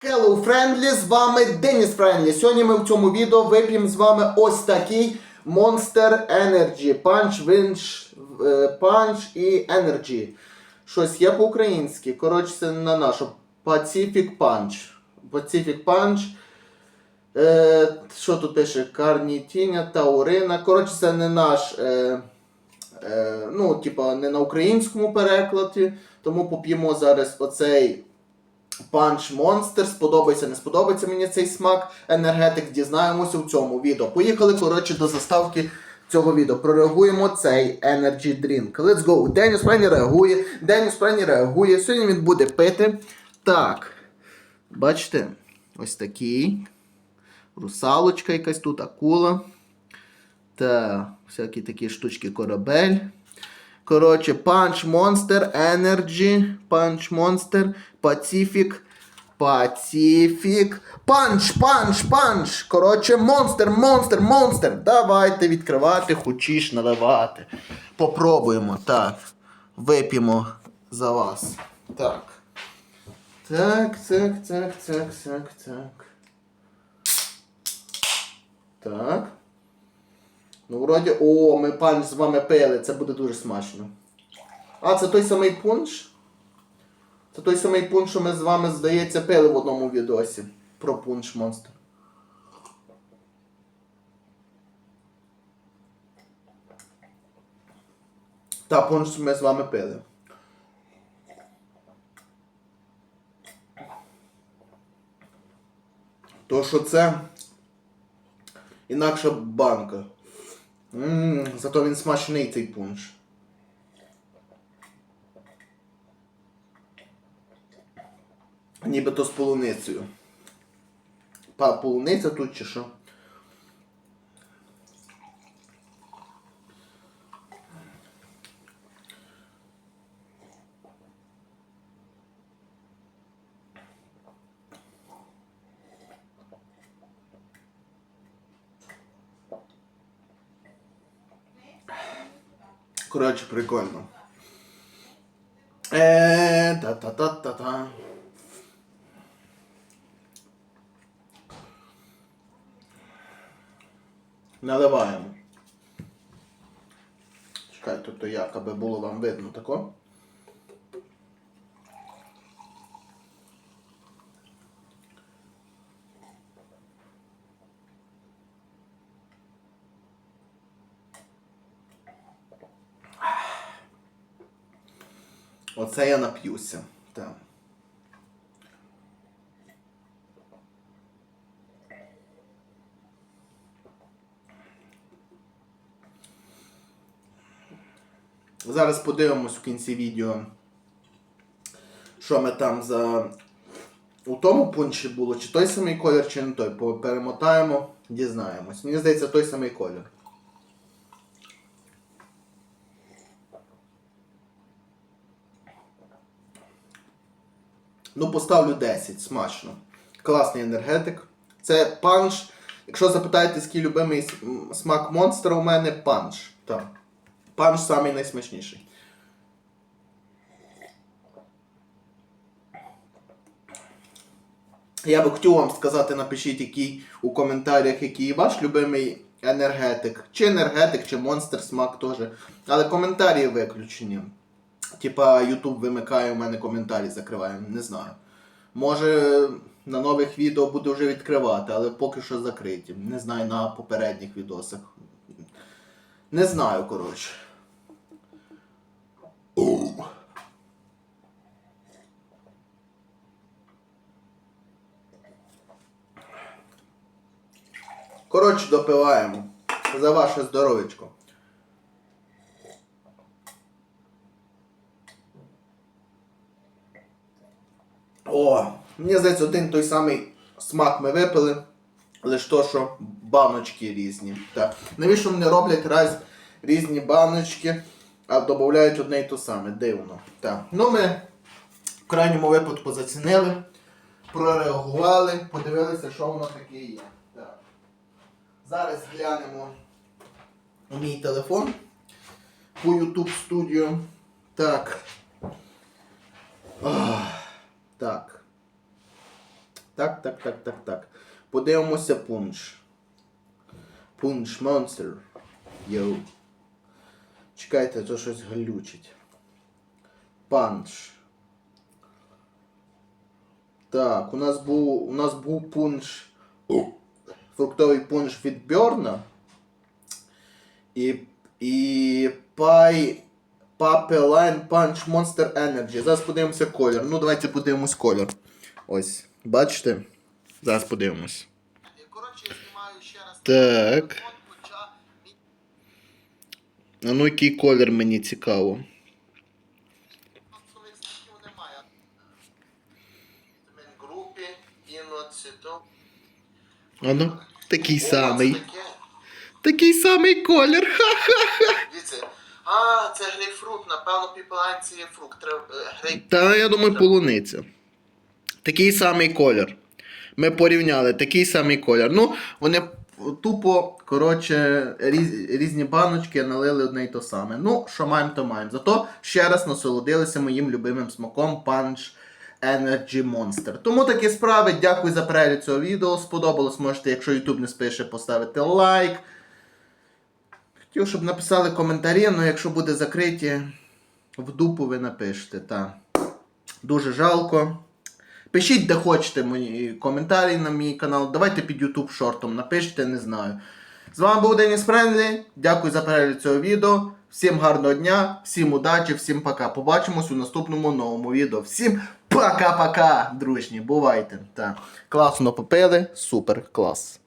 Hello, Friendly, з вами Деніс Френдлі. Сьогодні ми в цьому відео вип'ємо з вами ось такий Monster Energy. Punch, Winch, е, Punch і Energy. Щось є по-українськи. Коротше, це на нашу. Pacific Punch. Pacific Punch. Е, що тут пише? Карнітіня, Таурина. Коротше, це не наш. Е, е, ну, типа, не на українському перекладі. Тому поп'ємо зараз оцей. Punch Monster, сподобається, не сподобається мені цей смак енергетик, дізнаємося в цьому відео. Поїхали, коротше, до заставки цього відео. Прореагуємо цей Energy Drink. Let's go. Деніс Прені реагує, Деніс Прені реагує. Сьогодні він буде пити. Так. Бачите? Ось такий. Русалочка якась тут, акула. Та всякі такі штучки корабель. Коротше, Punch Monster, Energy, Punch Monster, Pacific, Pacific, Punch, Punch, Punch. Коротше, Monster, Monster, Monster. Давайте відкривати, хочеш наливати. Попробуємо. Так. Вип'ємо за вас. Так. Так, так, так, так, так, так. Так. Ну, вроді, о, ми панч з вами пили, це буде дуже смачно. А, це той самий пунш? Це той самий пунш, що ми з вами, здається, пили в одному відосі. Про пунш монстр. Та пунш ми з вами пили. То що це інакша банка. Ммм, зато він смачний цей пунш. Нібито з полуницею. Па, полуниця тут чи що? Коротше, прикольно. Е, та-та-та-та-та. Наливаємо. Чекай, тобто як, аби було вам видно тако. Оце я нап'юся. Так. Зараз подивимось в кінці відео, що ми там за. У тому пунчі було, чи той самий колір, чи не той. Перемотаємо, дізнаємось. Мені здається, той самий колір. Ну, поставлю 10, смачно. Класний енергетик. Це панч. Якщо запитаєте, який любимий смак монстра у мене панч. Так. Панч самий найсмачніший. Я би хотів вам сказати, напишіть який у коментарях, який ваш любимий енергетик. Чи енергетик, чи монстр смак теж. Але коментарі виключені. Типа YouTube вимикає у мене коментарі, закриває, не знаю. Може на нових відео буду вже відкривати, але поки що закриті. Не знаю на попередніх відосах. Не знаю, коротше. Коротше, допиваємо. За ваше здоров'ячко. О, мені здається, один той самий смак ми випили, лише то, що баночки різні. Так. Навіщо вони роблять раз різні баночки, а додають одне і те саме? Дивно. Так. Ну ми в крайньому випадку зацінили, прореагували, подивилися, що воно таке є. Зараз глянемо у мій телефон по YouTube Studio. Так. Так. Так, так, так, так. Подивимося пунш. Пунш монстр. Йоу. Чекайте, то щось глючить. Панч. Так, у нас був у нас був пунш. Фруктовий пунш від Бьорна. І. І. Пай. Папелайн Панч Monster Energy. Зараз подивимося колір. Ну, давайте подивимось колір. Ось. Бачите? Зараз подивимось. Так. А ну який колір мені цікаво. А ну, такий самий. Такий самий колір. Ха-ха. Дивіться. А, це грейпфрут, напевно, піпелайн це є фрукт. Та я думаю, полуниця. Такий самий колір. Ми порівняли такий самий колір. Ну, вони тупо, коротше, різ, різні баночки налили одне й то саме. Ну, що маємо, то маємо. Зато ще раз насолодилися моїм любимим смаком Punch Energy Monster. Тому такі справи. Дякую за перегляд цього відео. Сподобалось, можете, якщо YouTube не спише, поставити лайк. Хотів, щоб написали коментарі, але якщо буде закриті, в дупу ви напишете. Та. Дуже жалко. Пишіть, де хочете мої коментарі на мій канал. Давайте під YouTube шортом напишіть, не знаю. З вами був Деніс Френдлі. Дякую за перегляд цього відео. Всім гарного дня, всім удачі, всім пока. Побачимось у наступному новому відео. Всім пока-пока, дружні. Бувайте. Так. Класно попили, супер клас.